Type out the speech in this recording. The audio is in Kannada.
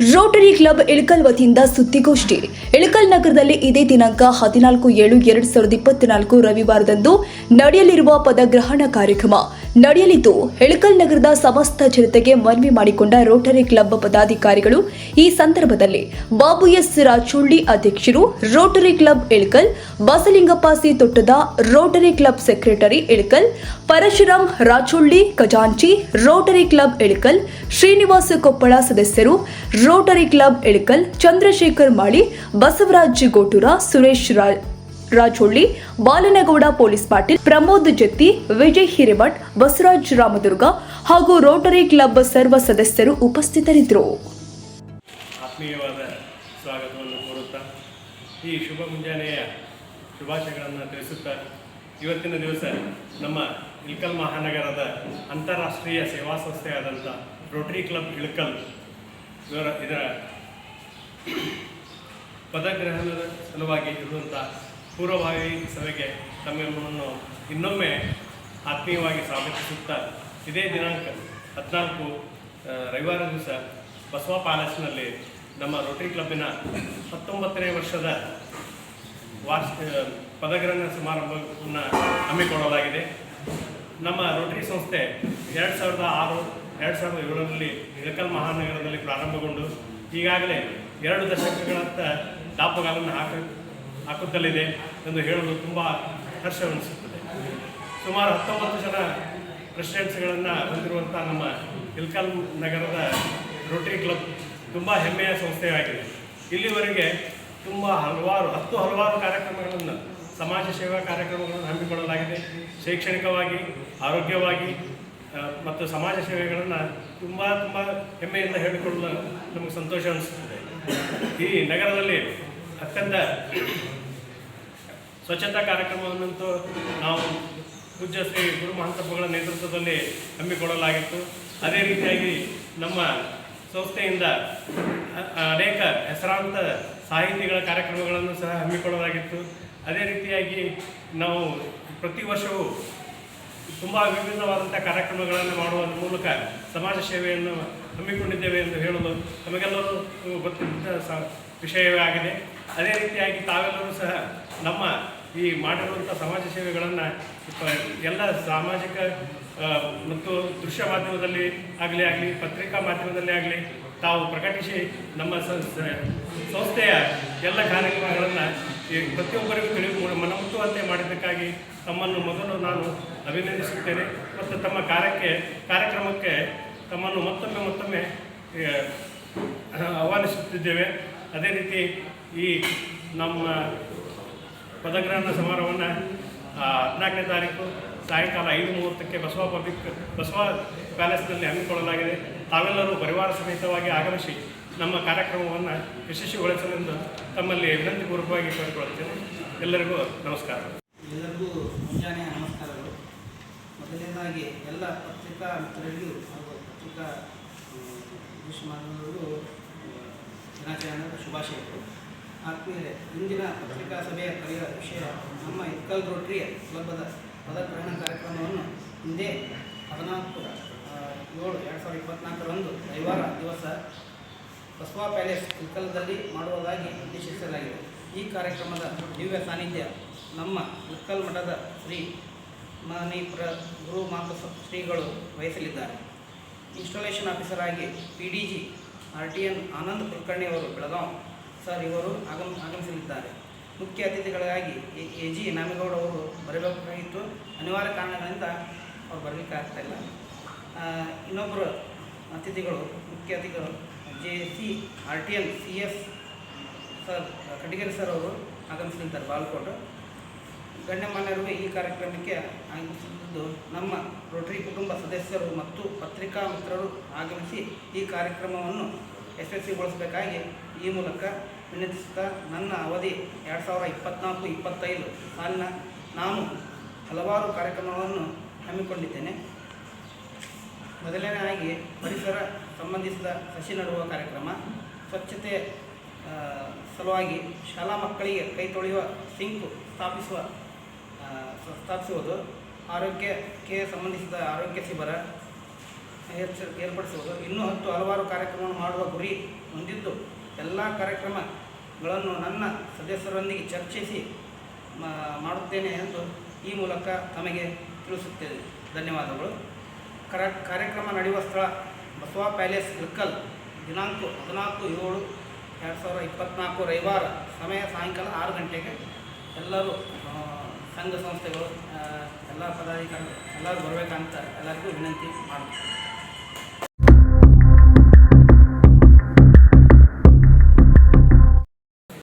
ರೋಟರಿ ಕ್ಲಬ್ ಇಳಕಲ್ ವತಿಯಿಂದ ಸುದ್ದಿಗೋಷ್ಠಿ. ಇಳಕಲ್ ನಗರದಲ್ಲಿ ಇದೇ ದಿನಾಂಕ ಹದಿನಾಲ್ಕು ಏಳು ಎರಡ್ ಸಾವಿರದ ಇಪ್ಪತ್ನಾಲ್ಕು ರವಿವಾರದಂದು ನಡೆಯಲಿರುವ ಪದಗ್ರಹಣ ಕಾರ್ಯಕ್ರಮ. ನಡೆಯಲಿದ್ದು, ಹೆಳಕಲ್ ನಗರದ ಸಮಸ್ತ ಜನತೆಗೆ ಮನವಿ ಮಾಡಿಕೊಂಡ ರೋಟರಿ ಕ್ಲಬ್ ಪದಾಧಿಕಾರಿಗಳು, ಈ ಸಂದರ್ಭದಲ್ಲಿ ಬಾಬು ಎಸ್ ರಾಚೋಳ್ಳಿ ಅಧ್ಯಕ್ಷರು, rotary club Ilkal Basalingappa C Tottada rotary club secretary Ilkal Parashuram Rachulli ಖಜಾಂಚಿ, ರೋಟರಿ ಕ್ಲಬ್ ಇಳಕಲ್ ಶ್ರೀನಿವಾಸ ಕೊಪ್ಪಳ ಸದಸ್ಯರು, ರೋಟರಿ ಕ್ಲಬ್ ಇಳಕಲ್ ಚಂದ್ರಶೇಖರ್ ಮಾಳಿ, ಬಸವರಾಜ್ ಗೋಟೂರ, ಸುರೇಶ್ ರಾ- ರಾಜೊಳ್ಳಿ, ಬಾಲನಗೌಡ ಪೊಲೀಸ್ ಪಾಟೀಲ್, ಪ್ರಮೋದ್ ಜತ್ತಿ, ವಿಜಯ್ ಹಿರೇಮಠ್, ಬಸವರಾಜ್ ರಾಮದುರ್ಗ ಹಾಗೂ ರೋಟರಿ ಕ್ಲಬ್ ಸರ್ವ ಸದಸ್ಯರು ಉಪಸ್ಥಿತರಿದ್ದರು. ಆತ್ಮೀಯವಾದ ಸ್ವಾಗತವನ್ನು ಕೋರುತ್ತಾ ಈ ಶುಭ ಮುಂಜಾನೆಯ ಶುಭಾಶಯಗಳನ್ನು ತಿಳಿಸುತ್ತಾ ಇವತ್ತಿನ ದಿವಸ ನಮ್ಮ ಇಳಕಲ್ ಮಹಾನಗರದ ಅಂತಾರಾಷ್ಟ್ರೀಯ ಸೇವಾ ಸಂಸ್ಥೆಯಾದಂಥ ರೋಟರಿ ಕ್ಲಬ್ ಇಳಕಲ್ ಇವರ ಇದರ ಪದಗ್ರಹಣದ ಸಲುವಾಗಿ ಇರುವಂಥ ಪೂರ್ವಭಾವಿ ಸಭೆಗೆ ತಮ್ಮೆಲ್ಲವನ್ನು ಇನ್ನೊಮ್ಮೆ ಆತ್ಮೀಯವಾಗಿ ಸ್ವಾಗತಿಸುತ್ತಾ ಇದೇ ದಿನಾಂಕ ಹದಿನಾಲ್ಕು ರವಿವಾರ ದಿವಸ ಬಸವ ಪ್ಯಾಲೇಸ್ನಲ್ಲಿ ನಮ್ಮ ರೋಟರಿ ಕ್ಲಬ್ಬಿನ ಹತ್ತೊಂಬತ್ತನೇ ವರ್ಷದ ವಾರ್ಷಿಕ ಪದಗ್ರಹಣ ಸಮಾರಂಭವನ್ನು ಹಮ್ಮಿಕೊಳ್ಳಲಾಗಿದೆ. ನಮ್ಮ ರೋಟರಿ ಸಂಸ್ಥೆ ಎರಡು ಸಾವಿರದ ಆರು, ಎರಡು ಸಾವಿರದ ಏಳರಲ್ಲಿ ಇಳಕಲ್ ಮಹಾನಗರದಲ್ಲಿ ಪ್ರಾರಂಭಗೊಂಡು ಈಗಾಗಲೇ ಎರಡು ದಶಕಗಳತ್ತ ದಾಪುಗಾಲನ್ನು ಹಾಕ ಹಾಕುತ್ತಲಿದೆ ಎಂದು ಹೇಳಲು ತುಂಬ ಹರ್ಷವೆನಿಸುತ್ತದೆ ಸುಮಾರು ಹತ್ತೊಂಬತ್ತು ಜನ ಪ್ರೆಸಿಡೆಂಟ್ಸ್ಗಳನ್ನು ಹೊಂದಿರುವಂಥ ನಮ್ಮ ಇಲ್ಕಲ್ ನಗರದ ರೋಟರಿ ಕ್ಲಬ್ ತುಂಬ ಹೆಮ್ಮೆಯ ಸಂಸ್ಥೆಯಾಗಿದೆ. ಇಲ್ಲಿವರೆಗೆ ತುಂಬ ಹಲವಾರು, ಹತ್ತು ಹಲವಾರು ಕಾರ್ಯಕ್ರಮಗಳನ್ನು, ಸಮಾಜ ಸೇವಾ ಕಾರ್ಯಕ್ರಮಗಳನ್ನು ಹಮ್ಮಿಕೊಳ್ಳಲಾಗಿದೆ. ಶೈಕ್ಷಣಿಕವಾಗಿ, ಆರೋಗ್ಯವಾಗಿ ಮತ್ತು ಸಮಾಜ ಸೇವೆಗಳನ್ನು ತುಂಬ ತುಂಬ ಹೆಮ್ಮೆಯಿಂದ ಹೇಳಿಕೊಳ್ಳಲು ನಮಗೆ ಸಂತೋಷ ಅನಿಸುತ್ತದೆ. ಈ ನಗರದಲ್ಲಿ ಅತ್ಯಂತ ಸ್ವಚ್ಛತಾ ಕಾರ್ಯಕ್ರಮವನ್ನಂತೂ ನಾವು ಪೂಜ್ಯ ಶ್ರೀ ಗುರು ಮಹಂತಪ್ಪಗಳ ನೇತೃತ್ವದಲ್ಲಿ ಹಮ್ಮಿಕೊಳ್ಳಲಾಗಿತ್ತು. ಅದೇ ರೀತಿಯಾಗಿ ನಮ್ಮ ಸಂಸ್ಥೆಯಿಂದ ಅನೇಕ ಹೆಸರಾಂತ ಸಾಹಿತಿಗಳ ಕಾರ್ಯಕ್ರಮಗಳನ್ನು ಸಹ ಹಮ್ಮಿಕೊಳ್ಳಲಾಗಿತ್ತು. ಅದೇ ರೀತಿಯಾಗಿ ನಾವು ಪ್ರತಿ ವರ್ಷವೂ ತುಂಬ ವಿಭಿನ್ನವಾದಂಥ ಕಾರ್ಯಕ್ರಮಗಳನ್ನು ಮಾಡುವ ಮೂಲಕ ಸಮಾಜ ಸೇವೆಯನ್ನು ಹಮ್ಮಿಕೊಂಡಿದ್ದೇವೆ ಎಂದು ಹೇಳಲು ನಮಗೆಲ್ಲರೂ ಗೊತ್ತಿದ್ದ ಸ ವಿಷಯವೇ ಆಗಿದೆ. ಅದೇ ರೀತಿಯಾಗಿ ತಾವೆಲ್ಲರೂ ಸಹ ನಮ್ಮ ಈ ಮಾಡಿರುವಂಥ ಸಮಾಜ ಸೇವೆಗಳನ್ನು ಎಲ್ಲ ಸಾಮಾಜಿಕ ಮತ್ತು ದೃಶ್ಯ ಮಾಧ್ಯಮದಲ್ಲಿ ಆಗಲಿ ಆಗಲಿ, ಪತ್ರಿಕಾ ಮಾಧ್ಯಮದಲ್ಲಿ ಆಗಲಿ, ತಾವು ಪ್ರಕಟಿಸಿ ನಮ್ಮ ಸಂಸ್ಥೆಯ ಎಲ್ಲ ಕಾರ್ಯಕ್ರಮಗಳನ್ನು ಪ್ರತಿಯೊಬ್ಬರಿಗೂ ತಿಳಿದು ಮನಮುಟ್ಟುವಂತೆ ಮಾಡಿದ್ದಕ್ಕಾಗಿ ತಮ್ಮನ್ನು ಮೊದಲು ನಾನು ಅಭಿನಂದಿಸುತ್ತೇನೆ. ಮತ್ತು ತಮ್ಮ ಕಾರ್ಯಕ್ಕೆ, ಕಾರ್ಯಕ್ರಮಕ್ಕೆ ತಮ್ಮನ್ನು ಮತ್ತೊಮ್ಮೆ ಮತ್ತೊಮ್ಮೆ ಆಹ್ವಾನಿಸುತ್ತಿದ್ದೇವೆ. ಅದೇ ರೀತಿ ಈ ನಮ್ಮ ಪದಗ್ರಹಣ ಸಮಾರೋಹವನ್ನು ಹದಿನಾಲ್ಕನೇ ತಾರೀಕು ಸಾಯಂಕಾಲ ಐದು ಮೂವತ್ತಕ್ಕೆ ಬಸವ ಪಬ್ಲಿಕ್, ಬಸವ ಪ್ಯಾಲೇಸ್ನಲ್ಲಿ ಹಮ್ಮಿಕೊಳ್ಳಲಾಗಿದೆ. ತಾವೆಲ್ಲರೂ ಪರಿವಾರ ಸಮೇತವಾಗಿ ಆಗಮಿಸಿ ನಮ್ಮ ಕಾರ್ಯಕ್ರಮವನ್ನು ಯಶಸ್ವಿಗೊಳಿಸಲೆಂದು ತಮ್ಮಲ್ಲಿ ವಿನಂತಿಪೂರ್ವಕವಾಗಿ ಕೇಳಿಕೊಳ್ಳುತ್ತೇನೆ. ಎಲ್ಲರಿಗೂ ನಮಸ್ಕಾರ. ಎಲ್ಲರಿಗೂ ಮುಂಜಾನೆ ನಮಸ್ಕಾರಗಳು. ಮೊದಲನೇದಾಗಿ ಎಲ್ಲ ಪತ್ರಿಕಾ ಮಿತ್ರರಿಗೂ ಹಾಗೂ ಪತ್ರಿಕಾ ದೃಶ್ಯ ದಿನಾಚರಣೆ ಶುಭಾಶಯಗಳು. ಆತ್ಮೀಯರೇ ಇಂದಿನ ಪತ್ರಿಕಾ ಸಭೆಯ ಕರೆಯ ವಿಷಯ ನಮ್ಮ ಇಕ್ಕಲ್ ರೋಟ್ರಿಯ ಕ್ಲಬ್ಬದ ಪದಗ್ರಹಣ ಕಾರ್ಯಕ್ರಮವನ್ನು ಹಿಂದೆ ಹದಿನಾಲ್ಕು ಏಳು, ಎರಡು ಸಾವಿರದ ಇಪ್ಪತ್ನಾಲ್ಕರಂದು ರವಿವಾರ ದಿವಸ ಬಸವಾ ಪ್ಯಾಲೇಸ್ ಇಕ್ಕಲದಲ್ಲಿ ಮಾಡುವುದಾಗಿ ಉದ್ದೇಶಿಸಲಾಗಿದೆ. ಈ ಕಾರ್ಯಕ್ರಮದ ದಿವ್ಯ ಸಾನ್ನಿಧ್ಯ ನಮ್ಮ ಇಕ್ಕಲ್ ಮಠದ ಶ್ರೀ ಮಣಿಪುರ ಗುರು ಮಾತು ಶ್ರೀಗಳು ವಹಿಸಲಿದ್ದಾರೆ. ಇನ್ಸ್ಟಾಲೇಷನ್ ಆಫೀಸರ್ ಆಗಿ P D G R T N Anand ಕುಲಕರ್ಣಿಯವರು Belgaum sir, ಇವರು ಆಗಮ, ಆಗಮಿಸಲಿದ್ದಾರೆ. ಮುಖ್ಯ ಅತಿಥಿಗಳಿಗಾಗಿ ಎ ಜಿ ನಾಮೇಗೌಡ ಅವರು ಬರಬೇಕಾಗಿತ್ತು ಅನಿವಾರ್ಯ ಕಾರಣಗಳಿಂದ ಅವ್ರು ಬರಲಿಕ್ಕೆ ಇಲ್ಲ. ಇನ್ನೊಬ್ಬರು ಅತಿಥಿಗಳು, ಮುಖ್ಯ ಅತಿಥಿಗಳು, J, C, R, T N C, S, sir Katigeri sir ಅವರು ಆಗಮಿಸಲಿದ್ದಾರೆ ಬಾಲ್ಕೋಟ್ ಗಣ್ಯಮಾನ್ಯರು ಈ ಕಾರ್ಯಕ್ರಮಕ್ಕೆ ಆಗಮಿಸಿದ್ದು ನಮ್ಮ ರೋಟರಿ ಕುಟುಂಬ ಸದಸ್ಯರು ಮತ್ತು ಪತ್ರಿಕಾ ಮಿತ್ರರು ಆಗಮಿಸಿ ಈ ಕಾರ್ಯಕ್ರಮವನ್ನು ಯಶಸ್ವಿಗೊಳಿಸಬೇಕಾಗಿ ಈ ಮೂಲಕ ವಿನಂತಿಸುತ್ತಾ ನನ್ನ ಅವಧಿ ಎರಡು ಸಾವಿರ ಇಪ್ಪತ್ತ್ನಾಲ್ಕು ಇಪ್ಪತ್ತೈದು ಸಾಲಿನ ನಾನು ಹಲವಾರು ಕಾರ್ಯಕ್ರಮಗಳನ್ನು ಹಮ್ಮಿಕೊಂಡಿದ್ದೇನೆ. ಮೊದಲನೇದಾಗಿ ಪರಿಸರ ಸಂಬಂಧಿಸಿದ ಸಸಿ ನೆಡುವ ಕಾರ್ಯಕ್ರಮ, ಸ್ವಚ್ಛತೆ ಸಲುವಾಗಿ ಶಾಲಾ ಮಕ್ಕಳಿಗೆ ಕೈ ತೊಳೆಯುವ ಸಿಂಕು ಸ್ಥಾಪಿಸುವ ಸ್ಥಾಪಿಸುವುದು, ಆರೋಗ್ಯಕ್ಕೆ ಸಂಬಂಧಿಸಿದ ಆರೋಗ್ಯ ಶಿಬಿರ ಏರ್ಚ- ಏರ್ಪಡಿಸುವುದು. ಇನ್ನೂ ಹತ್ತು ಹಲವಾರು ಕಾರ್ಯಕ್ರಮವನ್ನು ಮಾಡುವ ಗುರಿ ಹೊಂದಿದ್ದು ಎಲ್ಲ ಕಾರ್ಯಕ್ರಮಗಳನ್ನು ನನ್ನ ಸದಸ್ಯರೊಂದಿಗೆ ಚರ್ಚಿಸಿ ಮಾಡುತ್ತೇನೆ ಎಂದು ಈ ಮೂಲಕ ತಮಗೆ ತಿಳಿಸುತ್ತೇನೆ. ಧನ್ಯವಾದಗಳು. ಕರ, ಕಾರ್ಯಕ್ರಮ ನಡೆಯುವ ಸ್ಥಳ ಬಸವ ಪ್ಯಾಲೇಸ್ ಇರ್ಕಲ್ ದಿನಾಂಕ ಹದಿನಾಲ್ಕು ಏಳು ಎರಡು ಸಾವಿರದ ಇಪ್ಪತ್ತ್ನಾಲ್ಕು ರವಿವಾರ ಸಮಯ ಸಾಯಂಕಾಲ ಆರು ಗಂಟೆಗೆ. ಎಲ್ಲರೂ ಸಂಘ ಸಂಸ್ಥೆಗಳು ಎಲ್ಲ ಪದಾಧಿಕಾರಿಗಳು ಎಲ್ಲರೂ ಬರಬೇಕಂತ ಎಲ್ಲರಿಗೂ ವಿನಂತಿ ಮಾಡುತ್ತೇನೆ.